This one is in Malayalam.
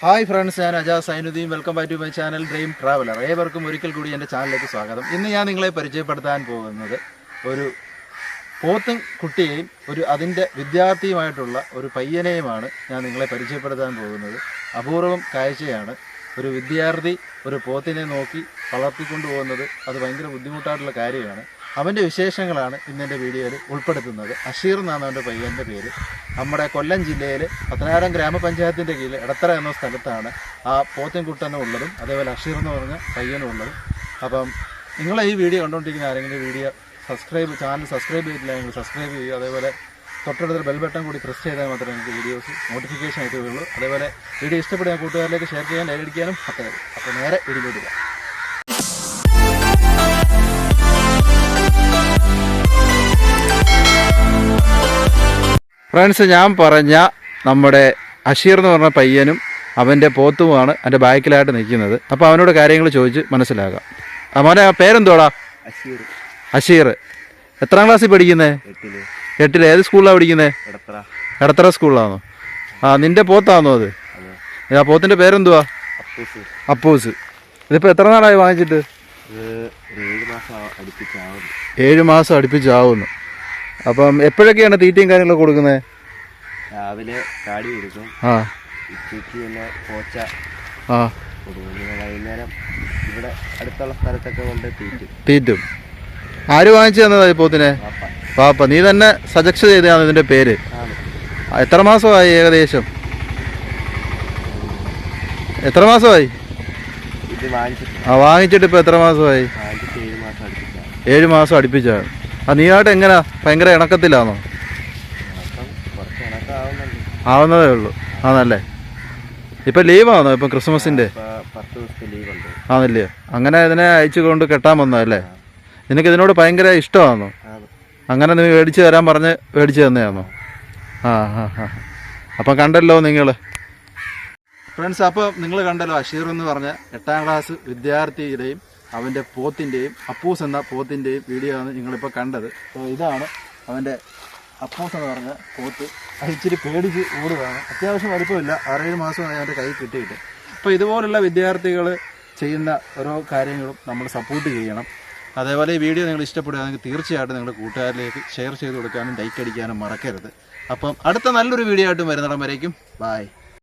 ഹായ് ഫ്രണ്ട്സ് ഞാൻ Aja Zainuddin. Welcome back to my channel dream traveller ഏവർക്കും ഒരിക്കൽ കൂടി എന്റെ ചാനലിലേക്ക് സ്വാഗതം. ഇന്ന് ഞാൻ നിങ്ങളെ പരിചയപ്പെടുത്താൻ പോകുന്നത് ഒരു പോത്തും കുട്ടിയെയും ഒരു അതിന്റെ വിദ്യാർത്ഥിയുമായിട്ടുള്ള ഒരു പയ്യനെയുമാണ് ഞാൻ നിങ്ങളെ പരിചയപ്പെടുത്താൻ പോകുന്നത്. അപൂർവം കാഴ്ചയാണ്. ഒരു വിദ്യാർത്ഥി ഒരു പോത്തിനെ നോക്കി വളർത്തിക്കൊണ്ടു പോകുന്നത് അത് ഭയങ്കര ബുദ്ധിമുട്ടായിട്ടുള്ള കാര്യമാണ്. അവന്റെ വിശേഷങ്ങളാണ് ഇന്നെന്റെ വീഡിയോയിൽ ഉൾപ്പെടുത്തുന്നത്. അഷീർ എന്നാണ് അവന്റെ പയ്യന്റെ പേര്. നമ്മുടെ കൊല്ലം ജില്ലയിൽ പത്തനായിരം ഗ്രാമപഞ്ചായത്തിന്റെ കീഴിൽ ഇടത്തറ എന്ന സ്ഥലത്താണ് ആ പോത്തിൻകുട്ടനും ഉള്ളതും അതേപോലെ അഷീർ എന്ന് പറഞ്ഞ പയ്യനും ഉള്ളതും. അപ്പം നിങ്ങളെ ഈ വീഡിയോ കണ്ടുകൊണ്ടിരിക്കുന്ന ആരെങ്കിലും വീഡിയോ സബ്സ്ക്രൈബ് ചാനൽ സബ്സ്ക്രൈബ് ചെയ്തില്ലെങ്കിൽ സബ്സ്ക്രൈബ് ചെയ്യുക. അതേപോലെ തൊട്ടടുത്ത ബെൽ ബട്ടൺ കൂടി പ്രസ് ചെയ്താൽ മാത്രമേ എനിക്ക് വീഡിയോസ് നോട്ടിഫിക്കേഷൻ എത്തുകയുള്ളൂ അതേപോലെ വീഡിയോ ഇഷ്ടപ്പെടുന്ന കൂട്ടുകാരിലേക്ക് ഷെയർ ചെയ്യാൻ അടിക്കാനും ഒക്കെ അപ്പോൾ നേരെ വീഡിയോ പോകാം ഫ്രണ്ട്സ് ഞാൻ പറഞ്ഞ നമ്മുടെ അഷീർ എന്ന് പറഞ്ഞ പയ്യനും അവന്റെ പോത്തുമാണ് എന്റെ ബാക്കിലായിട്ട് നിൽക്കുന്നത്. അപ്പോൾ അവനോട് കാര്യങ്ങൾ ചോദിച്ച് മനസ്സിലാകാം. അവനെ ആ പേരെന്തോടാ അഷീർ എത്രാം ക്ലാസ്സിൽ പഠിക്കുന്നേ? എട്ടിൽ ഏത് സ്കൂളിലാണ് പഠിക്കുന്നത് എടത്ര. എടത്തറ സ്കൂളിലാണോ ആ നിന്റെ പോത്താണോ അത്? ആ പോത്തിന്റെ പേരെന്തുവാ? അപ്പൂസ്. ഇതിപ്പോ ഇതിപ്പോൾ എത്ര നാളായി വാങ്ങിച്ചിട്ട്? ഏഴ് മാസം അടുപ്പിച്ചാവുന്നു. അപ്പം എപ്പോഴൊക്കെയാണ് തീറ്റയും കാര്യങ്ങളൊക്കെ കൊടുക്കുന്നത് രാവിലെ കാടി കൊടുക്കും. ഉച്ചയ്ക്ക് പിന്നെ പോച്ച വൈകുന്നേരം ഇവിടെ അടുത്തുള്ള സ്ഥലത്തൊക്കെ കൊണ്ട് തീറ്റും. തീറ്റും. ആര് വാങ്ങിച്ചു തന്നതാ പോത്തിനെ? പാപ്പ നീ തന്നെ സജക്ഷ ചെയ്താണ് ഇതിന്റെ പേര്. എത്ര മാസമായി ഏകദേശം? എത്ര മാസമായി? ആ വാങ്ങിച്ചിട്ട് ഇപ്പൊ എത്ര മാസമായി? ഏഴ് മാസം അടുപ്പിച്ചാണ്. ആ നീയായിട്ട് എങ്ങനെയാ ഭയങ്കര ഇണക്കത്തിലാണോ? ആവുന്നതേ ഉള്ളൂ. ആണല്ലേ? ഇപ്പം ലീവാണോ ഇപ്പം ക്രിസ്മസിന്റെ ഉണ്ട് ആണല്ലേ? അങ്ങനെ ഇതിനെ അയച്ചു കൊണ്ട് കെട്ടാൻ വന്നതല്ലേ നിനക്ക് ഇതിനോട് ഭയങ്കര ഇഷ്ടമാണോ അങ്ങനെ നീ മേടിച്ചു തരാൻ പറഞ്ഞ് മേടിച്ചു തന്നെയാണോ ആ ആ ആ. അപ്പം കണ്ടല്ലോ നിങ്ങൾ ഫ്രണ്ട്സ് അപ്പോൾ നിങ്ങൾ കണ്ടല്ലോ അഷീർ എന്ന് പറഞ്ഞ എട്ടാം ക്ലാസ് വിദ്യാർത്ഥിയുടെയും അവന്റെ പോത്തിന്റെയും അപ്പൂസ് എന്ന പോത്തിന്റെയും വീഡിയോ ആണ് നിങ്ങളിപ്പോൾ കണ്ടത്. അപ്പോൾ ഇതാണ് അവന്റെ അപ്പൂസ് എന്ന് പറഞ്ഞ പോത്ത് അത് ഇച്ചിരി പേടിച്ച് ഓടുകയാണ്. അത്യാവശ്യം വലുപ്പമില്ല ആറേഴ് മാസമായി അവന്റെ കൈ കിട്ടിയിട്ട്. അപ്പോൾ ഇതുപോലുള്ള വിദ്യാർത്ഥികൾ ചെയ്യുന്ന ഓരോ കാര്യങ്ങളും നമ്മൾ സപ്പോർട്ട് ചെയ്യണം. അതേപോലെ ഈ വീഡിയോ നിങ്ങൾ ഇഷ്ടപ്പെടുകയാണെങ്കിൽ തീർച്ചയായിട്ടും നിങ്ങളുടെ കൂട്ടുകാരിലേക്ക് ഷെയർ ചെയ്ത് കൊടുക്കാനും ലൈക്ക് അടിക്കാനും മറക്കരുത്. അപ്പം അടുത്ത നല്ലൊരു വീഡിയോ ആയിട്ടും വരുന്നിടം വരേക്കും. ബായ്